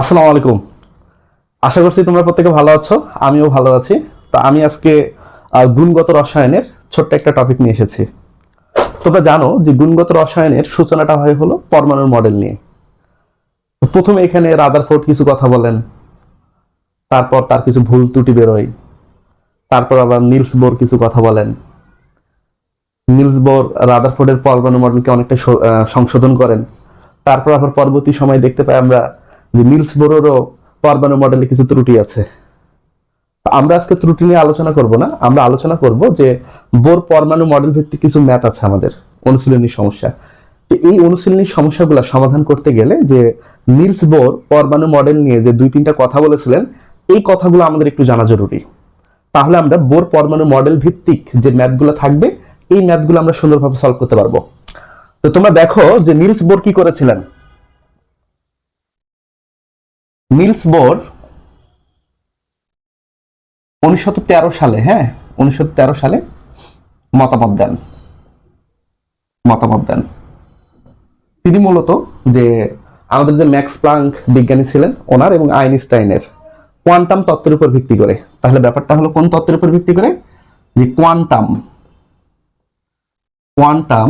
আসসালামু আলাইকুম। আশা করছি তোমরা প্রত্যেকে ভালো আছো, আমিও ভালো আছি। তো আমি আজকে গুণগত রসায়নের ছোট্ট একটা টপিক নিয়ে এসেছি। তোমরা জানো যে গুণগত রসায়নের সূচনাটা হয় হলো পরমাণুর মডেল নিয়ে। প্রথমে এখানে রাদারফোর্ড কিছু কথা বলেন, তারপর তার কিছু ভুল ত্রুটি বেরোয়, তারপর আবার নিলস বোর কিছু কথা বলেন। নিলস বোর রাদারফোর্ডের পরমাণু মডেলকে অনেকটা সংশোধন করেন। তারপর আবার পরবর্তী সময় দেখতে পাই আমরা যে নিলস বোরেরও পরমাণু মডেলে কিছু ত্রুটি আছে। আমরা আজকে ত্রুটি নিয়ে আলোচনা করব না। আমরা আলোচনা করব যে বোর পরমাণু মডেল ভিত্তিক কিছু ম্যাথ আছে আমাদের, অনুশীলনী সমস্যা। এই অনুশীলনী সমস্যাগুলো সমাধান করতে গেলে যে নিলস বোর পরমাণু মডেল নিয়ে যে দুই তিনটা কথা বলেছিলেন, এই কথাগুলো আমাদের একটু জানা জরুরি। তাহলে আমরা বোর পরমাণু মডেল ভিত্তিক যে ম্যাথগুলো থাকবে, এই ম্যাথগুলো আমরা সুন্দরভাবে সলভ করতে পারব। তো তোমরা দেখো যে নিলস বোর কি করেছিলেন? নিলস বোর উনিশশো সালে হ্যাঁ? উনিশশো সালে মতামত দেন। মতামত দেন। তিনি মূলত যে আমাদের যে ম্যাক্স প্লাঙ্ক বিজ্ঞানী ছিলেন ওনার এবং আইনস্টাইনের কোয়ান্টাম তত্ত্বের উপর ভিত্তি করে। তাহলে ব্যাপারটা হলো কোন তত্ত্বের উপর ভিত্তি করে? যে কোয়ান্টাম কোয়ান্টাম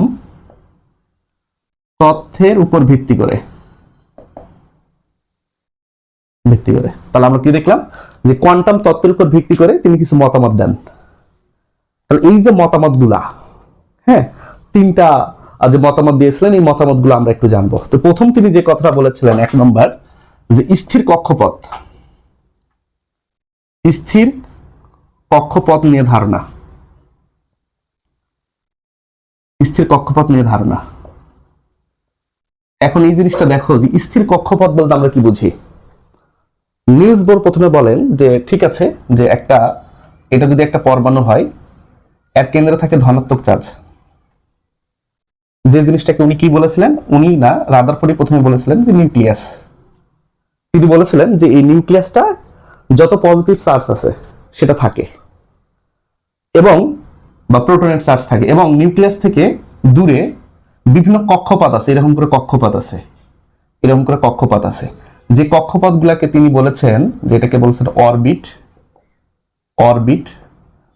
তথ্যের উপর ভিত্তি করে। ভিত্তি করে। তাহলে আমরা কি দেখলাম? যে কোয়ান্টাম তত্ত্বের উপর ভিত্তি করে তিনি কিছু মতামত দেন। তাহলে এই যে মতামতগুলা হ্যাঁ তিনটা যে মতামত দিয়েছিলেন, এই মতামতগুলো আমরা একটু জানব। তো প্রথম তিনি যে কথাটা বলেছিলেন, এক নম্বর, যে স্থির কক্ষপথ স্থির কক্ষপথ নিয়ে ধারণা। স্থির কক্ষপথ নিয়ে ধারণা। এখন এই জিনিসটা দেখো, যে স্থির কক্ষপথ বলতে আমরা কি বুঝি? নিউজ বোর প্রথমে বলেন যে, ঠিক আছে, যে একটা, এটা যদি একটা পরমাণু হয়, এর কেন্দ্রে থাকে ধনাত্মক চার্জ। যে জিনিসটাকে উনি কি বলেছিলেন? উনি না, রাদারফোর্ডই প্রথমে বলেছিলেন যে নিউক্লিয়াস। তিনি বলেছিলেন যে এই নিউক্লিয়াসটা যত পজিটিভ চার্জ আছে, সেটা থাকে। এবং, বা প্রোটনের চার্জ থাকে। এবং নিউক্লিয়াস থেকে দূরে বিভিন্ন কক্ষপাত আছে, এরকম করে কক্ষপাত আছে। এরকম করে কক্ষপাত আছে। যে কক্ষপথগুলোকে তিনি বলেছেন, যেটাকে বলছেন অরবিট অরবিট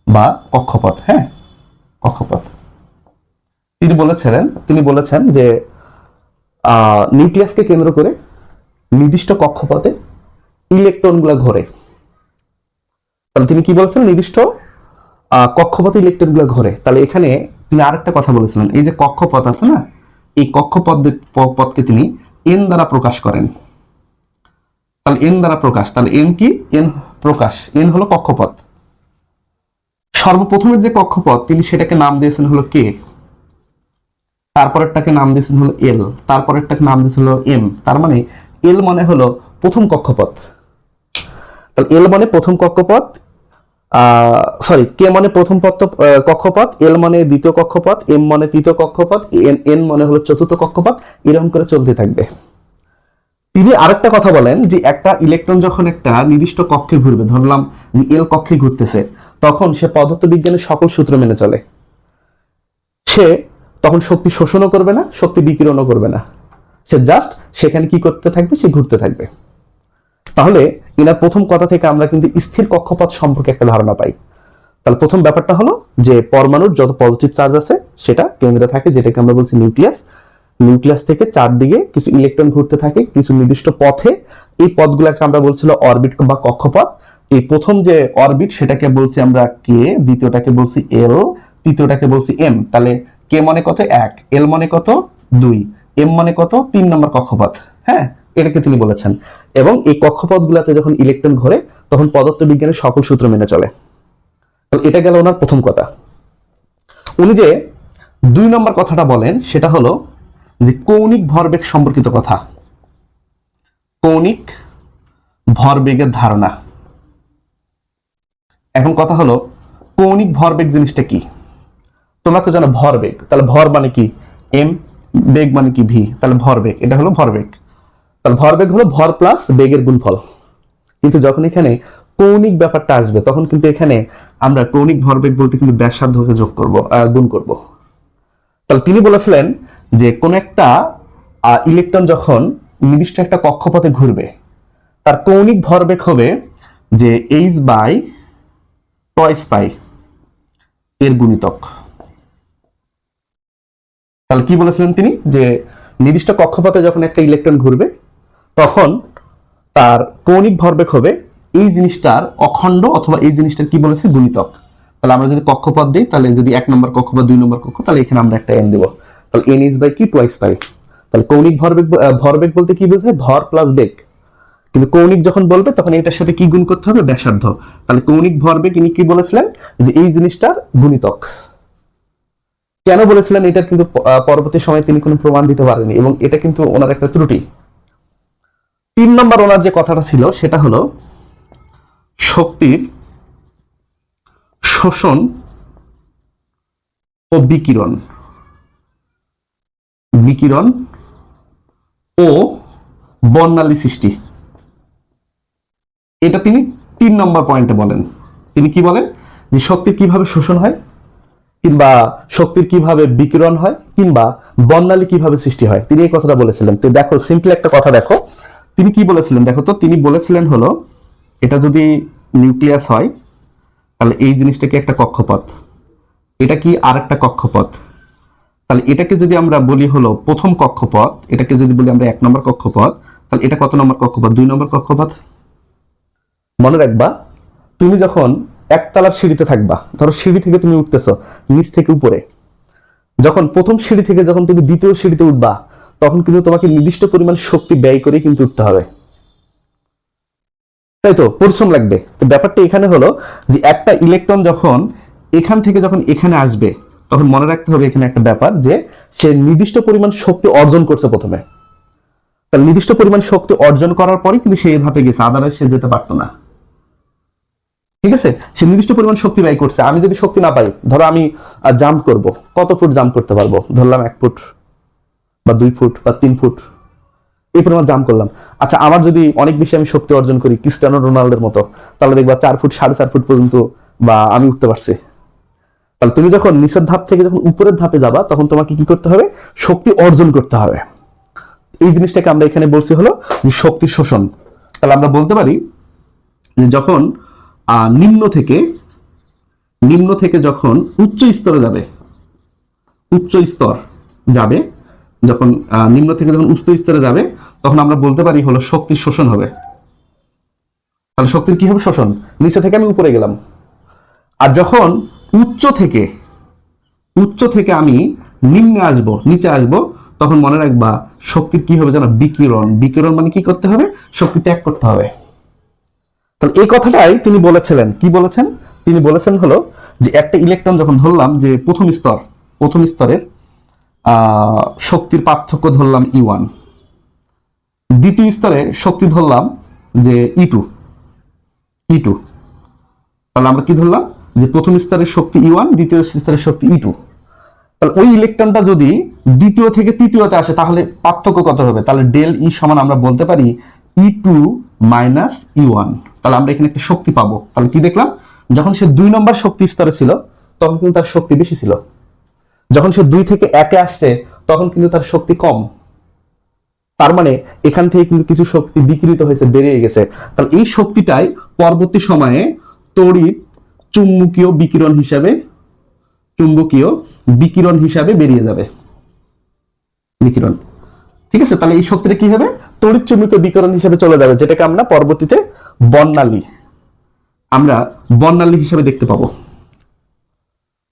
বা কক্ষপথ হ্যাঁ? কক্ষপথ। তিনি বলেছিলেন, তিনি বলেছেন যে নিউক্লিয়াসকে কেন্দ্র করে নির্দিষ্ট কক্ষপথে ইলেকট্রনগুলো ঘোরে। তাহলে তিনি কি বলেছেন? নির্দিষ্ট কক্ষপথে ইলেকট্রনগুলো ঘোরে। তাহলে এখানে তিনি আরেকটা কথা বলেছিলেন। এই যে কক্ষপথ আছে না, এই কক্ষপথ পথকে তিনি এন দ্বারা প্রকাশ করেন। তাহলে এন দ্বারা প্রকাশ তাহলে এন কি? এন প্রকাশ। এন হলো কক্ষপথ। সর্বপ্রথমের যে কক্ষপথ তিনি সেটাকে নাম দিয়েছেন হলো কে? তারপরেরটাকে নাম দিয়েছেন হলো এল। তারপরেরটাকে নাম দিয়েছেন হলো এম। তার মানে এল মানে হলো প্রথম কক্ষপথ। তাহলে এল মানে প্রথম কক্ষপথ সরি কে মানে প্রথম আহ, কক্ষপথ? এল মানে দ্বিতীয় কক্ষপথ এম মানে তৃতীয় কক্ষপথ এন এন মানে হলো চতুর্থ কক্ষপথ। এরকম করে চলতে থাকবে। তিনি আরেকটা কথা বলেন যে একটা ইলেকট্রন যখন একটা নির্দিষ্ট কক্ষে ঘুরবে, ধরলাম যে এল কক্ষে ঘুরতেছে, তখন সে পদার্থবিজ্ঞানের সকল সূত্র মেনে চলে। সে তখন শক্তি শোষণও করবে না, শক্তি বিকিরণও করবে না। সে জাস্ট সেখানে কি করতে থাকবে? সে ঘুরতে থাকবে। তাহলে এনার প্রথম কথা থেকে আমরা কিন্তু স্থির কক্ষপথ সম্পর্কে একটা ধারণা পাই। তাহলে প্রথম ব্যাপারটা হলো যে পরমাণুর যত পজিটিভ চার্জ আছে, সেটা কেন্দ্রে থাকে, যেটাকে আমরা বলছি নিউক্লিয়াস নিউক্লিয়াস থেকে চারদিকে কিছু ইলেকট্রন ঘুরতে থাকে, কিছু নির্দিষ্ট পথে। এই পথগুলোকে আমরা বলছিল অরবিট বা কক্ষপথ। এই প্রথম যে অরবিট সেটাকে বলছি আমরা কে দ্বিতীয়টাকে বলছি এল তৃতীয়টাকে বলছি এম তাহলে কে মানে কত? এক। এল মানে কত? দুই। এম মানে কত? তিন নম্বর কক্ষপথ। হ্যাঁ এটাকে তিনি বলেছেন। এবং এই কক্ষপথগুলোতে যখন ইলেকট্রন ঘোরে, তখন পদার্থবিজ্ঞানের সকল সূত্র মেনে চলে। এটা গেল ওনার প্রথম কথা। উনি যে দুই নম্বর কথাটা বলেন, সেটা হলো যে কৌণিক ভরবেগ সম্পর্কিত কথা। কৌণিক ভরবেগের ধারণা। এখন কথা হলো, কৌণিক ভরবেগ জিনিসটা কি? তোমরা তো জানো ভরবেগ। তাহলে ভর মানে কি? এম বেগ মানে কি? ভি তাহলে ভরবেগ। এটা হলো ভরবেগ। তাহলে ভরবেগ হলো ভর প্লাস বেগের গুণফল। কিন্তু যখন এখানে কৌণিক ব্যাপারটা আসবে, তখন কিন্তু এখানে আমরা কৌণিক ভরবেগ বলতে কিন্তু ব্যাসার্ধকে যোগ করব গুণ করব। তাহলে তিনি বলেছিলেন যে কোন একটা ইলেকট্রন যখন নির্দিষ্ট একটা কক্ষপথে ঘুরবে, তার কৌণিক ভরবেগ হবে যে এইচ বাই টয়েস পাই এর গুণিতক। তাহলে কি বলেছিলেন তিনি? যে নির্দিষ্ট কক্ষপথে যখন একটা ইলেকট্রন ঘুরবে, তখন তার কৌণিক ভরবেগ হবে এই জিনিসটার অখণ্ড অথবা এই জিনিসটার কি বলেছে? গুণিতক। তাহলে আমরা যদি কক্ষপথ দিই, তাহলে যদি এক নম্বর কক্ষ বা দুই নম্বর কক্ষ, তাহলে এখানে আমরা একটা এন দেবো। তাহলে এন ইজ বাই কি? টুয়াইস পাই তাহলে কৌণিক ভরবেগ ভরবেগ বলতে কি বোঝায়? ভর প্লাস বেগ। কিন্তু কৌণিক যখন বলবে, তখন এটার সাথে কি গুণ করতে হবে? ব্যাসার্ধ। তাহলে কৌণিক ভরবেগ ইনি কি বলেছিলেন? যে এই জিনিসটার গুণিতক। কেন বলেছিলেন? এটার কিন্তু পরবর্তী সময়ে তিনি কোনো প্রমাণ দিতে পারেনি এবং এটা কিন্তু ওনার একটা ত্রুটি। তিন নম্বর ওনার যে কথাটা ছিল, সেটা হলো শক্তির শোষণ ও বিকিরণ। বিকিরণ ও বর্ণালী সৃষ্টি। এটা তিনি তিন নম্বর পয়েন্টে বলেন। তিনি কি বলেন? যে শক্তির কীভাবে শোষণ হয়, কিংবা শক্তির কীভাবে বিকিরণ হয়, কিংবা বর্ণালী কীভাবে সৃষ্টি হয়। তিনি এই কথাটা বলেছিলেন। তো দেখো সিম্পলি একটা কথা দেখো। তিনি কি বলেছিলেন? দেখো তো, তিনি বলেছিলেন হলো, এটা যদি নিউক্লিয়াস হয়, তাহলে এই জিনিসটাকে একটা কক্ষপথ? এটা কি আর একটা কক্ষপথ? তাহলে এটাকে যদি আমরা বলি হলো প্রথম কক্ষপথ, এটাকে যদি বলি আমরা এক নম্বর কক্ষপথ, তাহলে এটা কত নম্বর কক্ষপথ? দুই নম্বর কক্ষপথ? মনে রাখবা, তুমি যখন একতলার সিঁড়িতে থাকবা, ধরো সিঁড়ি থেকে তুমি উঠতেছো, নিচ থেকে উপরে, যখন প্রথম সিঁড়ি থেকে যখন তুমি দ্বিতীয় সিঁড়িতে উঠবা, তখন কিন্তু তোমাকে নির্দিষ্ট পরিমাণ শক্তি ব্যয় করে কিন্তু উঠতে হবে। তাই তো? পরিশ্রম লাগবে। ব্যাপারটা এখানে হলো যে একটা ইলেকট্রন যখন এখান থেকে যখন এখানে আসবে তখন মনে রাখতে হবে এখানে একটা ব্যাপার যে সে নির্দিষ্ট পরিমাণ শক্তি অর্জন করছে প্রথমে। তাহলে নির্দিষ্ট পরিমাণ শক্তি অর্জন করার পরে কিন্তু সে ধাপে গেছে আদারওয়াইজ সে যেতে পারতো না। ঠিক আছে? সে নির্দিষ্ট পরিমাণ শক্তি ব্যয় করছে। আমি যদি শক্তি না পাই, ধরো আমি জাম্প করব। কত ফুট জাম্প করতে পারব? ধরলাম এক ফুট বা দুই ফুট বা তিন ফুট। এই পরিমাণ জাম্প করলাম। আচ্ছা আমার যদি অনেক বেশি আমি শক্তি অর্জন করি, ক্রিস্টিয়ানো রোনাল্ডোর মতো, তাহলে দেখবা চার ফুট, সাড়ে চার ফুট পর্যন্ত বা আমি উঠতে পারছি। তাহলে তুমি যখন নিচের ধাপ থেকে যখন উপরের ধাপে যাবা, তখন তোমাকে কি করতে হবে? শক্তি অর্জন করতে হবে। এই জিনিসটাকে আমরা এখানে বলছি হলো যে শক্তির শোষণ। তাহলে আমরা বলতে পারি যে যখন নিম্ন থেকে নিম্ন থেকে যখন উচ্চ স্তরে যাবে, উচ্চ স্তর যাবে, যখন নিম্ন থেকে যখন উচ্চ স্তরে যাবে, তখন আমরা বলতে পারি হলো শক্তির শোষণ হবে। তাহলে শক্তির কি হবে? শোষণ। নিচে থেকে আমি উপরে গেলাম। আর যখন উচ্চ থেকে উচ্চ থেকে আমি নিম্নে আসব, নিচে আসব, তখন মনে রাখবা শক্তির কি হবে জানো? বিকিরণ। বিকিরণ মানে কি করতে হবে? শক্তি ত্যাগ করতে হবে। তাহলে এই কথাটাই তিনি বলেছিলেন। কি বলেছেন? তিনি বলেছেন হলো যে একটা ইলেকট্রন যখন ধরলাম যে প্রথম স্তর, প্রথম স্তরের শক্তির পার্থক্য ধরলাম ই ওয়ান দ্বিতীয় স্তরে শক্তি ধরলাম যে ই টু ই টু তাহলে আমরা কি ধরলাম? যে প্রথম স্তরের শক্তি ই ওয়ান দ্বিতীয় স্তরের শক্তি ই টু তাহলে ওই ইলেকট্রনটা যদি দ্বিতীয় থেকে তৃতীয়তে আসে, তাহলে পার্থক্য কত হবে? তাহলে ডেল ই সমান আমরা বলতে পারি E two minus E one তাহলে আমরা এখানে একটা শক্তি পাবো। তাহলে কি দেখলাম? যখন সে দুই নম্বর শক্তি স্তরে ছিল, তখন কিন্তু তার শক্তি বেশি ছিল। যখন সে দুই থেকে একে আসছে, তখন কিন্তু তার শক্তি কম। তার মানে এখান থেকে কিন্তু কিছু শক্তি বিকৃত হয়েছে, বেরিয়ে গেছে। তাহলে এই শক্তিটাই পরবর্তী সময়ে তড়িৎ চুম্বকীয় বিকিরণ হিসাবে, চুম্বকীয় বিকিরণ হিসাবে বেরিয়ে যাবে। বিকিরণ। ঠিক আছে? তাহলে এই শক্তিটা কি হবে? তড়িৎ চুম্বকীয় বিকিরণ হিসাবে চলে যাবে, যেটাকে আমরা পরবর্তীতে বর্ণালী। আমরা বর্ণালী হিসাবে দেখতে পাবো।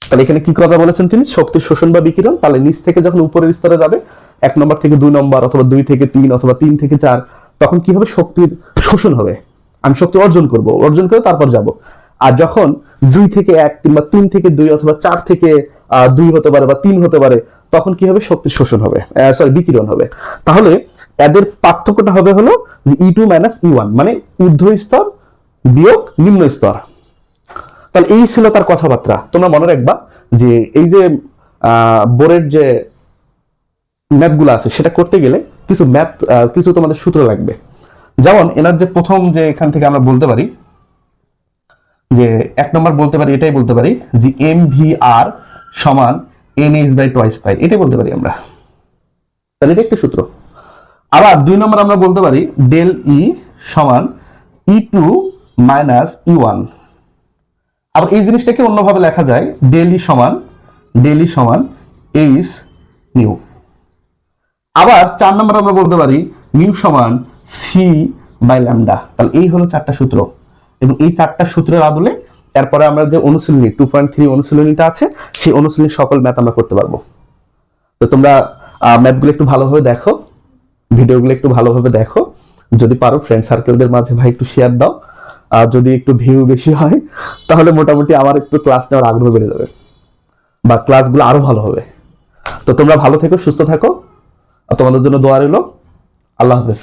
তাহলে এখানে কি কথা বলেছেন তিনি? শক্তির শোষণ বা বিকিরণ। তাহলে নিচ থেকে যখন উপরের স্তরে যাবে, এক নম্বর থেকে দুই নম্বর অথবা দুই থেকে তিন অথবা তিন থেকে চার, তখন কি হবে? শক্তির শোষণ হবে। আমি শক্তি অর্জন করব, অর্জন করে তারপর যাব। আর যখন দুই থেকে এক কিংবা তিন থেকে দুই অথবা চার থেকে দুই হতে পারে বা তিন হতে পারে, তখন কি হবে? শক্তির শোষণ হবে সরি বিকিরণ হবে। তাহলে এদের পার্থক্যটা হবে হলো E two minus E one মানে ঊর্ধ্ব স্তর বিয়োগ নিম্ন স্তর। তাহলে এই ছিল তার কথাবার্তা। তোমরা মনে রাখবা যে এই যে বোর্ডের যে ম্যাথগুলো আছে, সেটা করতে গেলে কিছু ম্যাথ কিছু তোমাদের সূত্র লাগবে। যেমন এনার যে প্রথম যে এখান থেকে আমরা বলতে পারি যে এক নম্বর বলতে পারি, এটাই বলতে পারি যে এম ভি আর সমান N H by twice pi, এটাই বলতে পারি আমরা। তাহলে এটা একটা সূত্র। আবার দুই নম্বর আমরা বলতে পারি ডেল ই সমান E two minus E one আবার এই জিনিসটাকে অন্যভাবে লেখা যায়? ডেলি সমান ডেলি সমান এইচ নিউ আবার চার নম্বর আমরা বলতে পারি নিউ সমান সি বাই ল্যামডা তাহলে এই হলো চারটা সূত্র। এবং এই চারটা সূত্রের আদলে এরপরে আমরা যে অনুশীলনী টু পয়েন্ট থ্রি অনুশীলনীটা আছে, সেই অনুশীলনী সকল ম্যাথ আমরা করতে পারব। তো তোমরা ম্যাথগুলো একটু ভালোভাবে দেখো, ভিডিওগুলো একটু ভালোভাবে দেখো। যদি পারো ফ্রেন্ড সার্কেলদের মাঝে ভাই একটু শেয়ার দাও। আর যদি একটু ভিউ বেশি হয়, তাহলে মোটামুটি আমার একটু ক্লাস নেওয়ার আগ্রহ বেড়ে যাবে। বা ক্লাসগুলো আরও ভালো হবে। তো তোমরা ভালো থেকো, সুস্থ থাকো। আর তোমাদের জন্য দোয়া রইল। আল্লাহ হাফেজ।